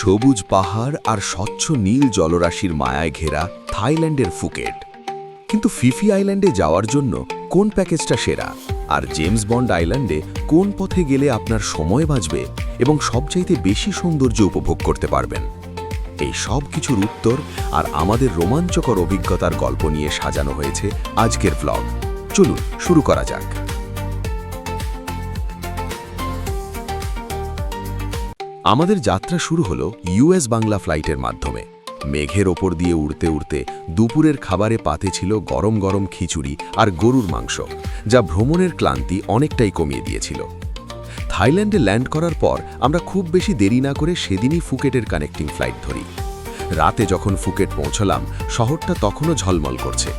সবুজ পাহাড় আর স্বচ্ছ নীল জলরাশির মায়ায় ঘেরা থাইল্যান্ডের ফুকেট। কিন্তু ফিফি আইল্যান্ডে যাওয়ার জন্য কোন প্যাকেজটা সেরা? আর জেমস বন্ড আইল্যান্ডে কোন পথে গেলে আপনার সময় বাঁচবে এবং সবচাইতে বেশি সৌন্দর্য উপভোগ করতে পারবেন? এই সব কিছুর উত্তর আর আমাদের রোমাঞ্চকর অভিজ্ঞতার গল্প নিয়ে সাজানো হয়েছে আজকের ব্লগ চলুন, শুরু করা যাক। আমাদের যাত্রা শুরু হলো ইউএস বাংলা ফ্লাইটের মাধ্যমে। মেঘের ওপর দিয়ে উড়তে উড়তে দুপুরের খাবারে পাতে ছিল গরম গরম খিচুড়ি আর গরুর মাংস, যা ভ্রমণের ক্লান্তি অনেকটাই কমিয়ে দিয়েছিল। থাইল্যান্ডে ল্যান্ড করার পর আমরা খুব বেশি দেরি না করে সেদিনই ফুকেটের কানেক্টিং ফ্লাইট ধরি। রাতে যখন ফুকেট পৌঁছলাম, শহরটা তখনও ঝলমল করছে।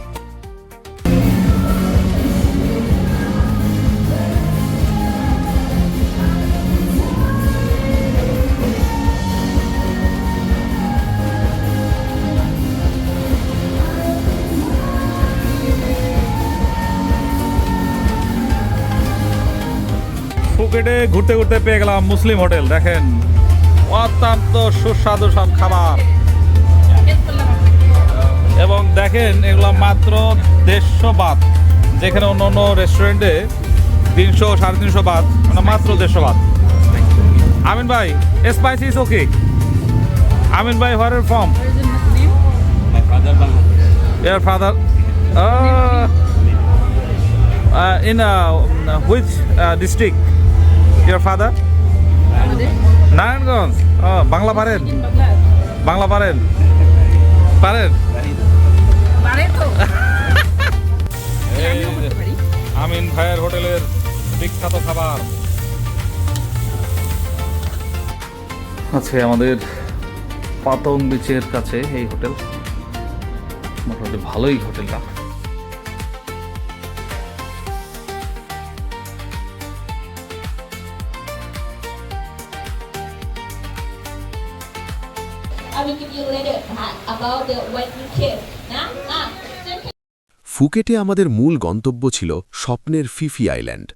ঘুরতে ঘুরতে পেয়ে গেলাম মুসলিম হোটেল দেখেন। অত্যন্ত সুস্বাদু সব খাবার। এবং দেখেন এগুলো মাত্র দেড়শো বাত যেখানে অন্য অন্য রেস্টুরেন্টে তিনশো সাড়ে তিনশো বাদ মানে মাত্র দেড়শো বাত আমিন ভাই স্পাইসি ইস ওকে আমিন ভাই where from Your father? In uh, in Your father? Narayanganj. ও বাংলা পারেন? বাংলা পারেন? পারেন? আমিন ভাইয়ের হোটেলের বিখ্যাত খাবার। আছে আমাদের পাতং বিচের কাছে এই হোটেল। মোটামুটি ভালোই হোটেলটা। About the. Now, ফুকেটে আমাদের মূল গন্তব্য ছিল স্বপ্নের ফিফি আইল্যান্ড।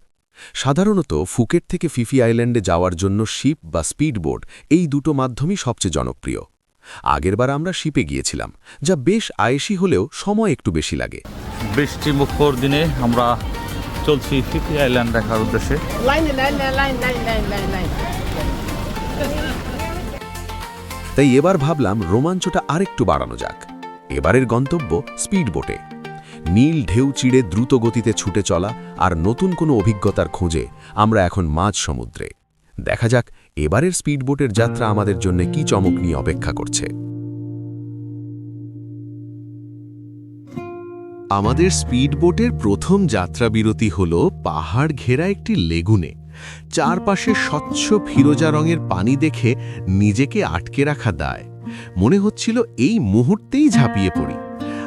সাধারণত ফুকেট থেকে ফিফি আইল্যান্ডে যাওয়ার জন্য শিপ বা স্পিডবোট এই দুটো মাধ্যমই সবচেয়ে জনপ্রিয়। আগেরবার আমরা শিপে গিয়েছিলাম যা বেশ আয়েসি হলেও সময় একটু বেশি লাগে। বৃষ্টি মুখর দিনে আমরা চলছি ফিফি আইল্যান্ড দেখার উদ্দেশ্যে। Line, line, line, line, line, line, line, line. তাই এবার ভাবলাম রোমাঞ্চটা আরেকটু বাড়ানো যাক। এবারের গন্তব্য স্পিডবোটে। নীল ঢেউ চিড়ে দ্রুত গতিতে ছুটে চলা আর নতুন কোনো অভিজ্ঞতার খোঁজে আমরা এখন মাঝ সমুদ্রে। দেখা যাক এবারের স্পিডবোটের যাত্রা আমাদের জন্য কি চমক নিয়ে অপেক্ষা করছে। আমাদের স্পিডবোটের প্রথম যাত্রা বিরতি হল পাহাড় ঘেরা একটি লেগুনে। চারপাশে স্বচ্ছ ফিরোজা রঙের পানি দেখে নিজেকে আটকে রাখা দায়। মনে হচ্ছিল এই মুহূর্তেই ঝাঁপিয়ে পড়ি।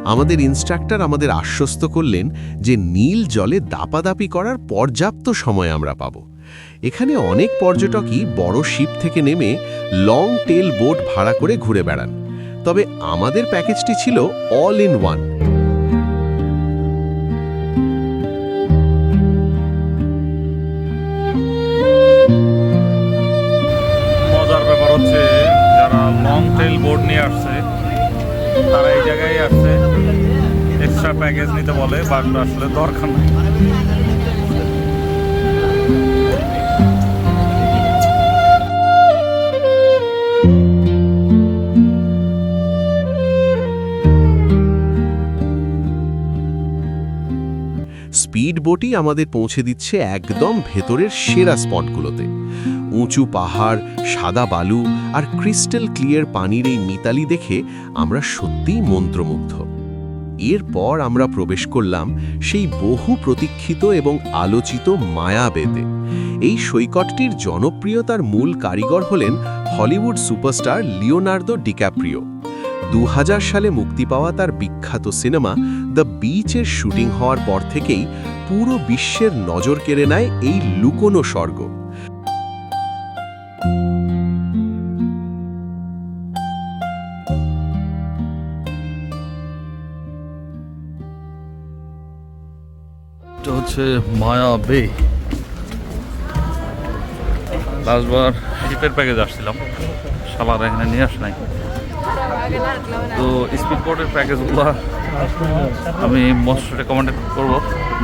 আমাদের ইনস্ট্রাক্টর আমাদের আশ্বস্ত করলেন যে নীল জলে দাপাদাপি করার পর্যাপ্ত সময় আমরা পাব। এখানে অনেক পর্যটকই বড় শিপ থেকে নেমে লং টেল বোট ভাড়া করে ঘুরে বেড়ান। তবে আমাদের প্যাকেজটি ছিল all in one. Long tail boat নিয়ে আসছে। তারা এই জায়গায় আসছে। এক্সট্রা প্যাকেজ নিতে বলে বাট আসলে দরকার নেই। স্পিড বোটই আমাদের পৌঁছে দিচ্ছে একদম ভেতরের সেরা স্পটগুলোতে উঁচু পাহাড়, সাদা বালু আর ক্রিস্টাল ক্লিয়ার পানির এই মিতালি দেখে আমরা সত্যিই মন্ত্রমুগ্ধ। এরপর আমরা প্রবেশ করলাম সেই বহু প্রতীক্ষিত এবং আলোচিত মায়াবেতে। এই সৈকতটির জনপ্রিয়তার মূল কারিগর হলেন হলিউড সুপারস্টার লিওনার্দো ডিক্যাপ্রিও। দু হাজার সালে মুক্তি পাওয়া তার বিখ্যাত সিনেমা দ্য বিচের শুটিং হওয়ার পর থেকেই পুরো বিশ্বের নজর কেড়ে নেয় এই লুকোনো স্বর্গ। হচ্ছে মায়া বে। লাস্টবার শিপের প্যাকেজ আসছিলাম। শালারা এখানে নিয়ে আসে নাই। তো স্পিড বোটের প্যাকেজগুলো আমি মোস্ট রেকমেন্ডেড করব।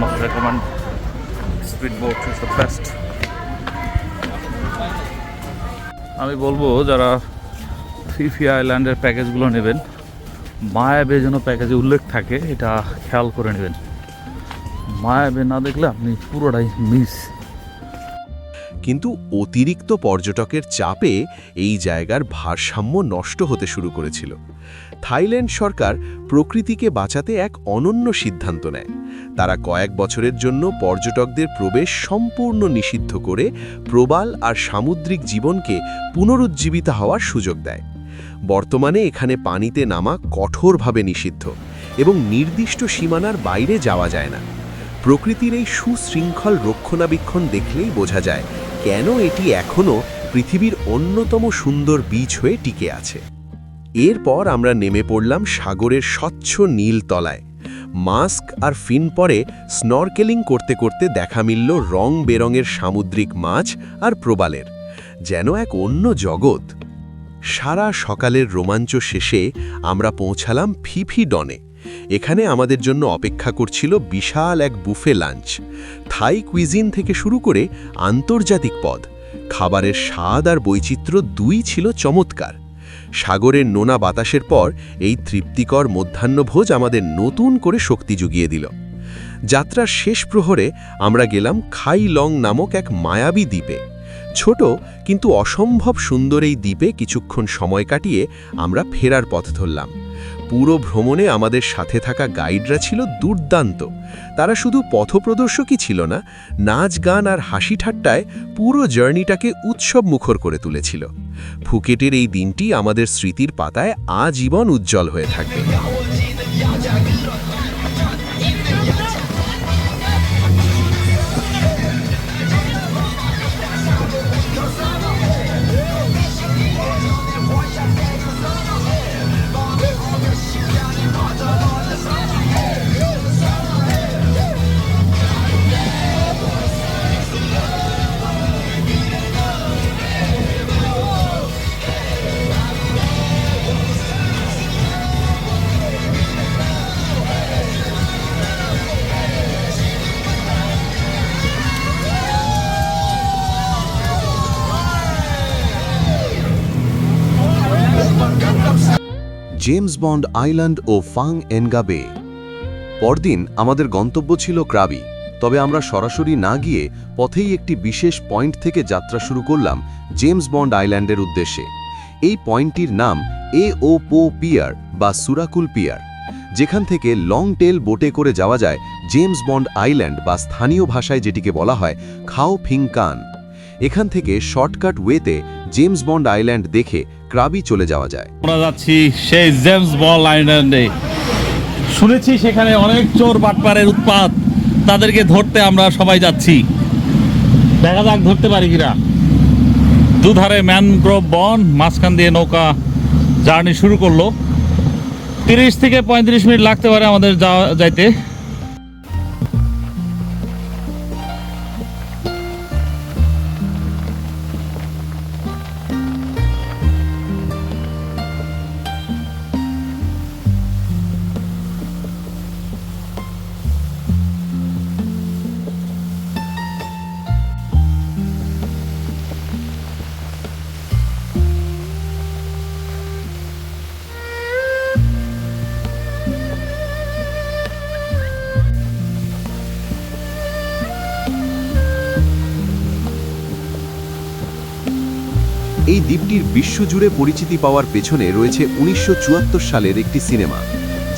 Most recommend speed boat is the best আমি বলব যারা ফিফি আইল্যান্ডের প্যাকেজগুলো নেবেন মায়াবে যেন প্যাকেজে উল্লেখ থাকে, এটা খেয়াল করে নেবেন। মায়াবে না দেখলে আপনি পুরোটাই মিস। কিন্তু অতিরিক্ত পর্যটকের চাপে এই জায়গার ভারসাম্য নষ্ট হতে শুরু করেছিল। থাইল্যান্ড সরকার প্রকৃতিকে বাঁচাতে এক অনন্য সিদ্ধান্ত নেয়। তারা কয়েক বছরের জন্য পর্যটকদের প্রবেশ সম্পূর্ণ নিষিদ্ধ করে প্রবাল আর সামুদ্রিক জীবনকে পুনরুজ্জীবিত হওয়ার সুযোগ দেয়। বর্তমানে এখানে পানিতে নামা কঠোরভাবে নিষিদ্ধ এবং নির্দিষ্ট সীমানার বাইরে যাওয়া যায় না। প্রকৃতির এই সুশৃঙ্খল রক্ষণাবেক্ষণ দেখলেই বোঝা যায় কেন এটি এখনও পৃথিবীর অন্যতম সুন্দর বীচ হয়ে টিকে আছে। এরপর আমরা নেমে পড়লাম সাগরের স্বচ্ছ নীল তলায়। মাস্ক আর ফিন পরে স্নরকেলিং করতে করতে দেখা মিলল রং বেরঙের সামুদ্রিক মাছ আর প্রবালের, যেন এক অন্য জগৎ। সারা সকালের রোমাঞ্চ শেষে আমরা পৌঁছালাম ফিফি ডনে এখানে আমাদের জন্য অপেক্ষা করছিল বিশাল এক বুফে লাঞ্চ। থাই কুইজিন থেকে শুরু করে আন্তর্জাতিক পদ। খাবারের স্বাদ আর বৈচিত্র্য দুই ছিল চমৎকার। সাগরের নোনা বাতাসের পর এই তৃপ্তিকর মধ্যাহ্নভোজ আমাদের নতুন করে শক্তি জুগিয়ে দিল। যাত্রার শেষ প্রহরে আমরা গেলাম খাই লং নামক এক মায়াবী দ্বীপে। ছোট কিন্তু অসম্ভব সুন্দর এই দ্বীপে কিছুক্ষণ সময় কাটিয়ে আমরা ফেরার পথ ধরলাম। পুরো ভ্রমণে আমাদের সাথে থাকা গাইডরা ছিল দুর্দান্ত। তারা শুধু পথপ্রদর্শকই ছিল না, নাচ, গান আর হাসি ঠাট্টায় পুরো জার্নিটাকে উৎসব মুখর করে তুলেছিল। ফুকেটের এই দিনটি আমাদের স্মৃতির পাতায় আজীবন উজ্জ্বল হয়ে থাকবে। জেমস বন্ড আইল্যান্ড ও ফাং এনগাবে। পরদিন আমাদের গন্তব্য ছিল ক্রাবি, তবে আমরা সরাসরি না গিয়ে পথেই একটি বিশেষ পয়েন্ট থেকে যাত্রা শুরু করলাম জেমস বন্ড আইল্যান্ডের উদ্দেশ্যে। এই পয়েন্টটির নাম এ ও পো পিয়ার বা সুরাকুল পিয়ার, যেখান থেকে লং টেল বোটে করে যাওয়া যায় জেমস বন্ড আইল্যান্ড বা স্থানীয় ভাষায় যেটিকে বলা হয় খাও ফিং কান। এখান থেকে শর্টকাট ওয়েতে জেমস বন্ড আইল্যান্ড দেখে ক্রাবি চলে যাওয়া যায়। আমরা যাচ্ছি সেই জেমস বল আইল্যান্ডে। শুনেছি সেখানে অনেক চোর বাটপারের উৎপাত। তাদেরকে ধরতে আমরা সবাই যাচ্ছি। দেখা যাক ধরতে পারি কিনা। দুধারে ম্যানগ্রোভ বন, মাঝখান দিয়ে নৌকা জার্নি শুরু করল। তিরিশ থেকে পঁয়ত্রিশ মিনিট লাগতে পারে আমাদের যাওয়া যাইতে। দ্বীপটির বিশ্বজুড়ে পরিচিতি পাওয়ার পেছনে রয়েছে উনিশশো চুয়াত্তর সালের একটি সিনেমা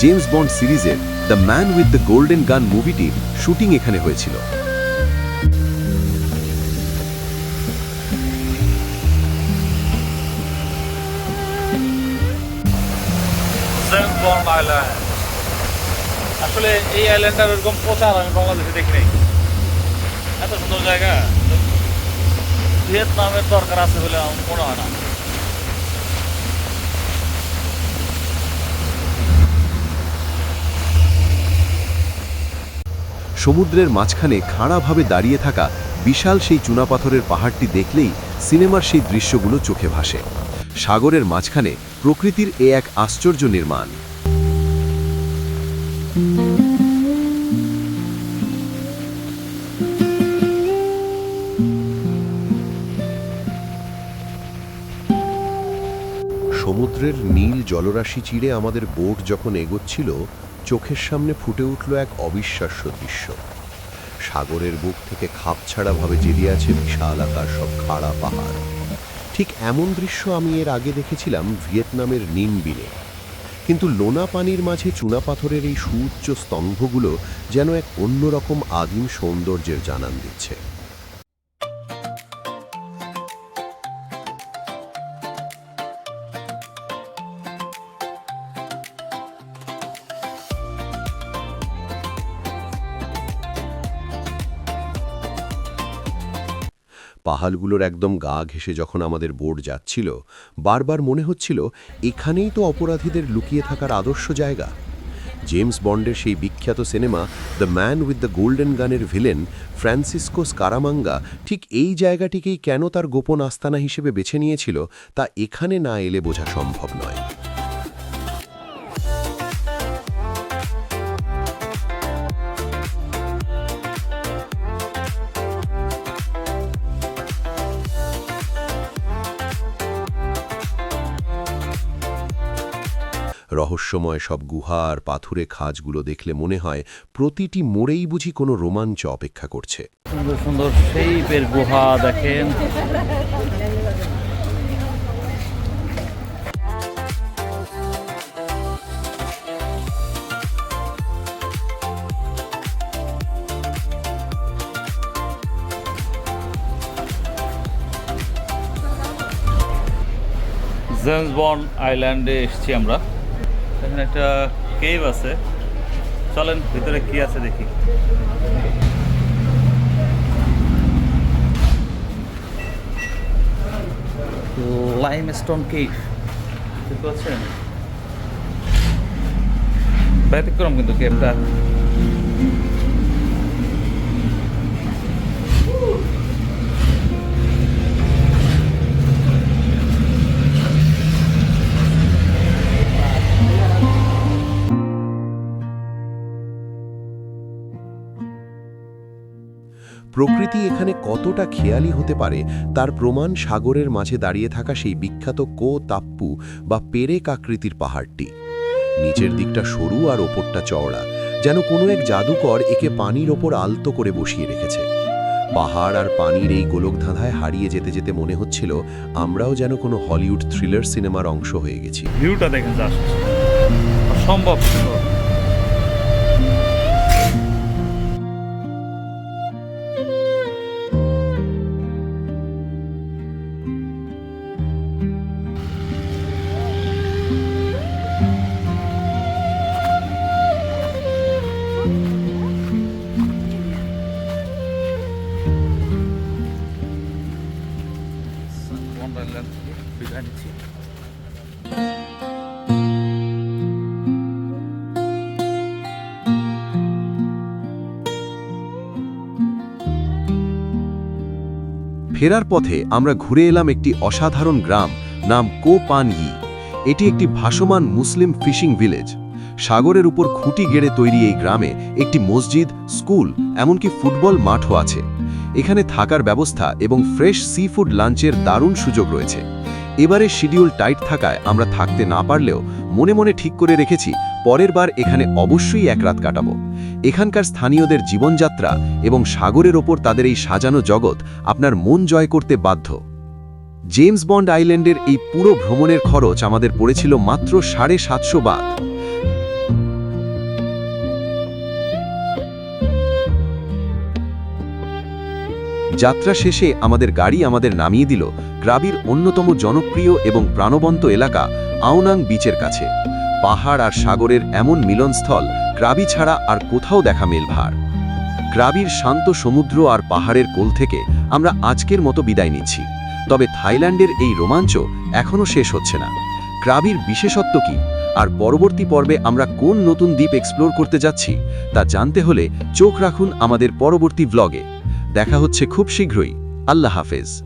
জেমস বন্ড সিরিজের the man with the golden gun মুভিটির shooting এখানে হয়েছিল। আসলে এই আইল্যান্ডটার ওরকম প্রচার আমি বাংলাদেশে দেখি নাই। এত সুন্দর জায়গা। ভিয়েতনামের দরকার আছে বলে আমার মনে হয় না। সমুদ্রের মাঝখানে খাড়াভাবে দাঁড়িয়ে থাকা বিশাল সেই চুনাপাথরের পাহাড়টি দেখলেই সিনেমার সেই দৃশ্যগুলো চোখে ভাসে। সাগরের মাঝখানে প্রকৃতির এ এক আশ্চর্য নির্মাণ। সমুদ্রের নীল জলরাশি চিড়ে আমাদের বোট যখন এগোচ্ছিল, চোখের সামনে ফুটে উঠল এক অবিশ্বাস্য দৃশ্য। সাগরের বুক থেকে খাপ খাপছাড়াভাবে জেরিয়ে আছে বিশাল আকার সব খাড়া পাহাড়। ঠিক এমন দৃশ্য আমি এর আগে দেখেছিলাম ভিয়েতনামের নিমবিনে কিন্তু লোনা পানির মাঝে চুনাপাথরের এই সুউচ্চ স্তম্ভগুলো যেন এক অন্যরকম আদিম সৌন্দর্যের জানান দিচ্ছে। পাহাড়গুলোর একদম গা ঘেঁষে যখন আমাদের বোর্ড যাচ্ছিল, বারবার মনে হচ্ছিল এখানেই তো অপরাধীদের লুকিয়ে থাকার আদর্শ জায়গা। জেমস বন্ডের সেই বিখ্যাত cinema the man with the golden গানের ভিলেন ফ্রান্সিসকো স্কারামাঙ্গা ঠিক এই জায়গাটিকেই কেন তার গোপন আস্তানা হিসেবে বেছে নিয়েছিল তা এখানে না এলে বোঝা সম্ভব নয়। রহস্যময় সব গুহা আর পাথুরে খাজগুলো দেখলে মনে হয় প্রতিটি মোড়েই বুঝি কোনো রোমাঞ্চ অপেক্ষা করছে। সুন্দর সুন্দর শেপের গুহা দেখেন। জেমস আইল্যান্ডে এসেছি আমরা। এখানে একটা কেভ আছে। চলেন ভিতরে কি আছে দেখি। লাইম স্টোন কেভ দেখতে পাচ্ছেন? ব্যতিক্রম কিন্তু কেভটা প্রকৃতি এখানে কতটা খেয়ালি হতে পারে, তার প্রমাণ সাগরের মাঝে দাঁড়িয়ে থাকা সেই বিখ্যাত কো তাপ্পু বা পেরেক আকৃতির পাহাড়টি। নিচের দিকটা সরু আর ওপরটা চওড়া, যেন কোনো এক জাদুকর একে পানির ওপর আলতো করে বসিয়ে রেখেছে। পাহাড় আর পানির এই গোলকধাঁধায় হারিয়ে যেতে যেতে মনে হচ্ছিল, আমরাও যেন কোনো হলিউড থ্রিলার সিনেমার অংশ হয়ে গেছি। ভিউটা দেখেন জাস্ট ফেরার পথে আমরা ঘুরে এলাম একটি অসাধারণ গ্রাম নাম কো পান ই। এটি একটি ভাসমান মুসলিম ফিশিং ভিলেজ। সাগরের উপর খুঁটি গেড়ে তৈরি এই গ্রামে একটি মসজিদ, স্কুল, এমনকি ফুটবল মাঠও আছে। এখানে থাকার ব্যবস্থা এবং ফ্রেশ সি ফুড লাঞ্চের দারুণ সুযোগ রয়েছে। এবারে শিডিউল টাইট থাকায় আমরা থাকতে না পারলেও মনে মনে ঠিক করে রেখেছি, পরের বার এখানে অবশ্যই এক রাত কাটাবো। এখানকার স্থানীয়দের জীবনযাত্রা এবং সাগরের ওপর তাদের এই সাজানো জগৎ আপনার মন জয় করতে বাধ্য। জেমস বন্ড আইল্যান্ডের এই পুরো ভ্রমণের খরচ আমাদের পড়েছিল মাত্র সাড়ে সাতশো বাদ। যাত্রা শেষে আমাদের গাড়ি আমাদের নামিয়ে দিল গ্রাবির অন্যতম জনপ্রিয় এবং প্রাণবন্ত এলাকা আউনাং বিচের কাছে। পাহাড় আর সাগরের এমন মিলনস্থল গ্রাবি ছাড়া আর কোথাও দেখা মেলভার। গ্রাবির শান্ত সমুদ্র আর পাহাড়ের কোল থেকে আমরা আজকের মতো বিদায় নিচ্ছি। তবে থাইল্যান্ডের এই রোমাঞ্চ এখনও শেষ হচ্ছে না। গ্রাবির বিশেষত্ব কি? আর পরবর্তী পর্বে আমরা কোন নতুন দ্বীপ এক্সপ্লোর করতে যাচ্ছি, তা জানতে হলে চোখ রাখুন আমাদের পরবর্তী ভ্লগে দেখা হচ্ছে খুব শীঘ্রই। আল্লাহ হাফেজ।